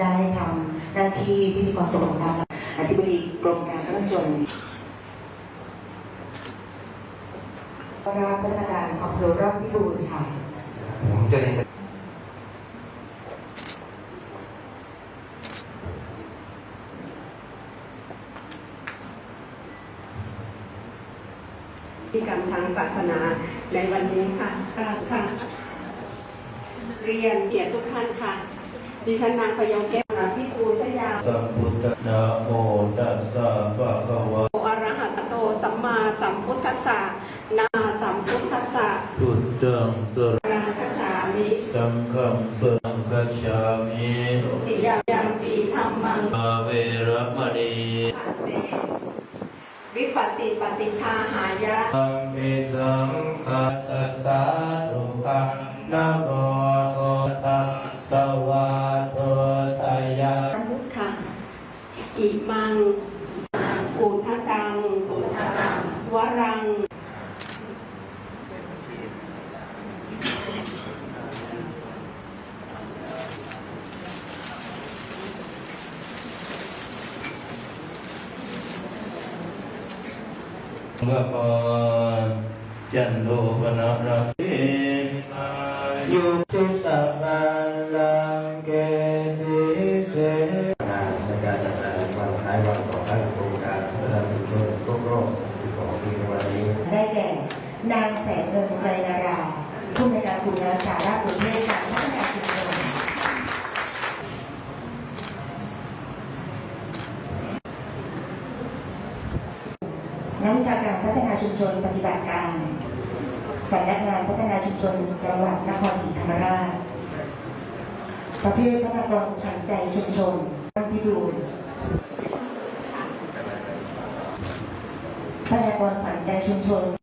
ได้ทำหน้าที่พิธีกรสมรสนะคะอธิบดีกรมการขนส่งราชพัฒนาการอำเภอราชพิบูรณ์ค่ะผมจะเรียนพิธีกรรมทางศาสนาในวันนี้ค่ะค่ะค่ะเรียนเกียรติทุกท่านค่ะ ดิฉันนางพยองแก้วนาพิบูลพยาสัมพุทธนะโมตัสสะภะคะวะโออะระหะตะโตสัมมาสัมพุทธัสสะนาสัมพุทธัสสะพุทธังสรรังคชามิสังฆังสรังคัจฉามิติยายังปีธรรมังอาเวระมณีปัตเตวิปติปฏิทาหายะธัมมิสังฆัสสะสาธุปะนะโม มังกุทะกัง วรังเมื่อพรจันโทปนะระเอยุจิตะมั ท้ายวันต่อท้ายของโครงการพัฒนาชุมชนครบรอบ12ปีในวันนี้ ได้แก่นางแสงเงินไรนาราผู้ในการกลุ่มอาสาราชสุเทพการพัฒนาชุมชนนักวิชาการพัฒนาชุมชนปฏิบัติการสำนักงานพัฒนาชุมชนจังหวัดนครศรีธรรมราชประเภทพัฒนากรทางใจชุมชนบ้านพิบูล พัฒนากรฝันใจชุมชน